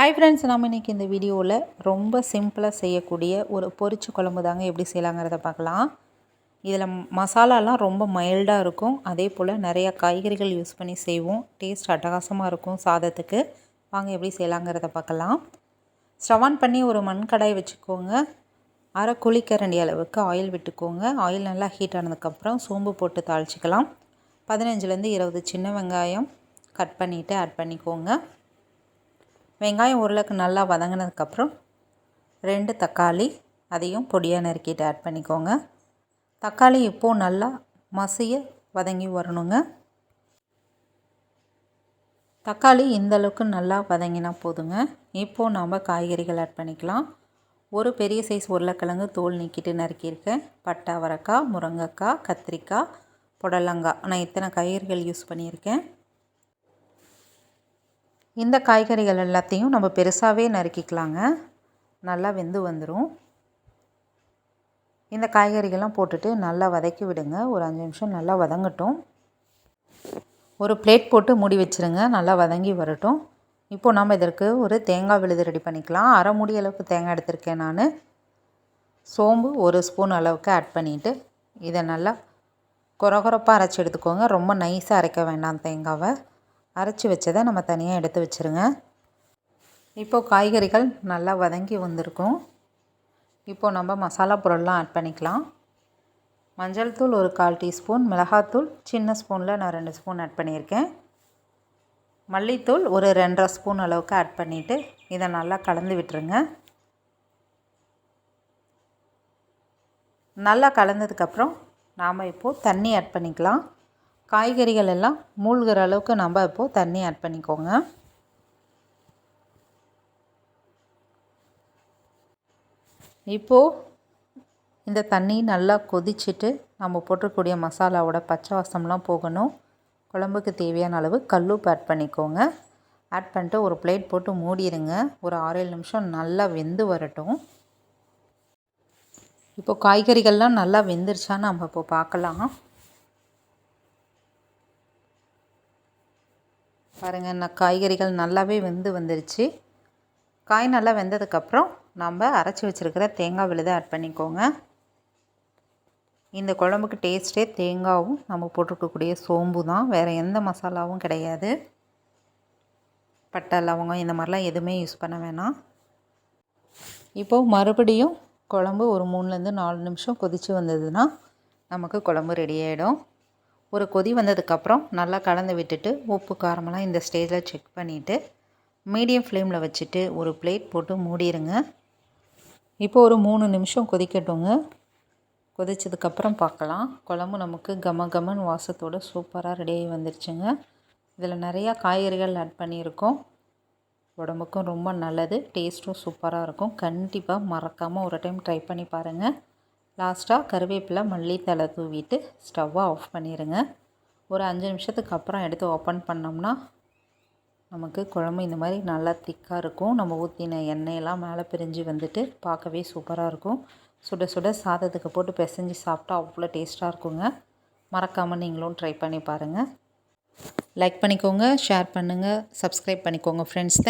Hi friends நம்ம இன்றைக்கி இந்த வீடியோவில் ரொம்ப சிம்பிளாக செய்யக்கூடிய ஒரு பொரிச்ச குழம்பு தாங்க எப்படி செய்யலாங்கிறத பார்க்கலாம். இதில் மசாலாலாம் ரொம்ப மைல்டாக இருக்கும். அதே போல் நிறையா காய்கறிகள் யூஸ் பண்ணி செய்வோம். டேஸ்ட் அட்டகாசமாக இருக்கும் சாதத்துக்கு. வாங்க எப்படி செய்யலாங்கிறத பார்க்கலாம். ஸ்டவ் ஆன் பண்ணி ஒரு மண் கடாய் வச்சுக்கோங்க. அரை குழிக்கரண்டி அளவுக்கு ஆயில் விட்டுக்கோங்க. ஆயில் நல்லா ஹீட் ஆனதுக்கப்புறம் சோம்பு போட்டு தாளிச்சிக்கலாம். பதினஞ்சுலேருந்து இருபது சின்ன வெங்காயம் கட் பண்ணிவிட்டு ஆட் பண்ணிக்கோங்க. வெங்காயம் உருளைக்கு நல்லா வதங்கினதுக்கப்புறம் ரெண்டு தக்காளி அதையும் பொடியாக நறுக்கிட்டு ஆட் பண்ணிக்கோங்க. தக்காளி இப்போது நல்லா மசிய வதங்கி வரணுங்க. தக்காளி இந்தளவுக்கு நல்லா வதங்கினா போதுங்க. இப்போது நாம் காய்கறிகள் ஆட் பண்ணிக்கலாம். ஒரு பெரிய சைஸ் உருளைக்கிழங்கு தோல் நீக்கிட்டு நறுக்கியிருக்கேன். பட்டை அவரக்காய் முருங்கைக்காய் கத்திரிக்காய் புடலங்காய். நான் இத்தனை காய்கறிகள் யூஸ் பண்ணியிருக்கேன். இந்த காய்கறிகள் எல்லாத்தையும் நம்ம பெருசாகவே நறுக்கிக்கலாங்க. நல்லா வெந்து வந்துடும் இந்த காய்கறிகள்லாம் போட்டுட்டு நல்லா வதக்கி விடுங்க. ஒரு அஞ்சு நிமிஷம் நல்லா வதங்கட்டும். ஒரு பிளேட் போட்டு மூடி வச்சுருங்க. நல்லா வதங்கி வரட்டும். இப்போது நம்ம இதற்கு ஒரு தேங்காய் விழுது ரெடி பண்ணிக்கலாம். அரை மூடி அளவுக்கு தேங்காய் எடுத்திருக்கேன் நான். சோம்பு ஒரு ஸ்பூன் அளவுக்கு ஆட் பண்ணிவிட்டு இதை நல்லா குறகுறப்பாக அரைச்சி எடுத்துக்கோங்க. ரொம்ப நைஸாக அரைக்க வேண்டாம் தேங்காவை. அரைச்சி வச்சதை நம்ம தனியாக எடுத்து வச்சுருங்க. இப்போது காய்கறிகள் நல்லா வதங்கி வந்திருக்கும். இப்போது நம்ம மசாலா பொருள்லாம் ஆட் பண்ணிக்கலாம். மஞ்சள் தூள் ஒரு கால் டீஸ்பூன் மிளகாத்தூள் சின்ன ஸ்பூனில் நான் ரெண்டு ஸ்பூன் ஆட் பண்ணியிருக்கேன். மல்லித்தூள் ஒரு ரெண்டரை ஸ்பூன் அளவுக்கு ஆட் பண்ணிவிட்டு இதை நல்லா கலந்து விட்டுருங்க. நல்லா கலந்ததுக்கப்புறம் நாம் இப்போது தண்ணி ஆட் பண்ணிக்கலாம். காய்கறிகள் எல்லாம் மூழ்கிற அளவுக்கு நம்ம இப்போது தண்ணி ஆட் பண்ணிக்கோங்க. இப்போது இந்த தண்ணி நல்லா கொதிச்சுட்டு நம்ம போட்டிருக்கூடிய மசாலாவோட பச்சை வாசம்லாம் போகணும். குழம்புக்கு தேவையான அளவு கல்லுப்பு ஆட் பண்ணிக்கோங்க. ஆட் பண்ணிட்டு ஒரு பிளேட் போட்டு மூடிடுங்க. ஒரு ஆறேழு நிமிஷம் நல்லா வெந்து வரட்டும். இப்போ காய்கறிகள்லாம் நல்லா வெந்துருச்சான்னு நம்ம இப்போ பார்க்கலாம். பாருங்கள் நான் காய்கறிகள் நல்லாவே வெந்து வந்துருச்சு. காய் நல்லா வெந்ததுக்கப்புறம் நம்ம அரைச்சி வச்சுருக்கிற தேங்காய் விழுதை ஆட் பண்ணிக்கோங்க. இந்த குழம்புக்கு டேஸ்ட்டே தேங்காவும் நம்ம போட்டிருக்கக்கூடிய சோம்பு தான். வேறு எந்த மசாலாவும் கிடையாது. பட்டை லவங்கம் இந்த மாதிரிலாம் எதுவுமே யூஸ் பண்ண வேணாம். இப்போது மறுபடியும் குழம்பு ஒரு மூணுலேருந்து நாலு நிமிஷம் கொதித்து வந்ததுன்னா நமக்கு குழம்பு ரெடி ஆகிடும் ஒரு கொதி வந்ததுக்கப்புறம் நல்லா கலந்து விட்டுட்டு உப்பு காரமெல்லாம் இந்த ஸ்டேஜில் செக் பண்ணிவிட்டு மீடியம் ஃப்ளேமில் வச்சுட்டு ஒரு பிளேட் போட்டு மூடிடுங்க இப்போ ஒரு மூணு நிமிஷம் கொதிக்கட்டுங்க. கொதித்ததுக்கப்புறம் பார்க்கலாம். குழம்பு நமக்கு கம கமன் வாசத்தோடு சூப்பராக ரெடியாகி வந்துருச்சுங்க. இதில் நிறையா காய்கறிகள் ஆட் பண்ணியிருக்கோம். உடம்புக்கும் ரொம்ப நல்லது. டேஸ்ட்டும் சூப்பராக இருக்கும். கண்டிப்பாக மறக்காமல் ஒரு டைம் ட்ரை பண்ணி பாருங்கள் லாஸ்ட்டாக கருவேப்பிலை மல்லித்தலை தூவிட்டு ஸ்டவ்வை ஆஃப் பண்ணிடுங்க ஒரு அஞ்சு நிமிஷத்துக்கு அப்புறம் எடுத்து ஓப்பன் பண்ணோம்னா நமக்கு குழம்பு இந்த மாதிரி நல்லா திக்காக இருக்கும். நம்ம ஊற்றின எண்ணெயெல்லாம் மேலே பிரிஞ்சு வந்துட்டு பார்க்கவே சூப்பராக இருக்கும். சுட சுட சாதத்துக்கு போட்டு பிசைஞ்சு சாப்பிட்டா அவ்வளோ டேஸ்ட்டாக இருக்குங்க. மறக்காமல் நீங்களும் ட்ரை பண்ணி பாருங்கள் லைக் பண்ணிக்கோங்க ஷேர் பண்ணுங்கள் சப்ஸ்கிரைப் பண்ணிக்கோங்க ஃப்ரெண்ட்ஸ் தேங்க்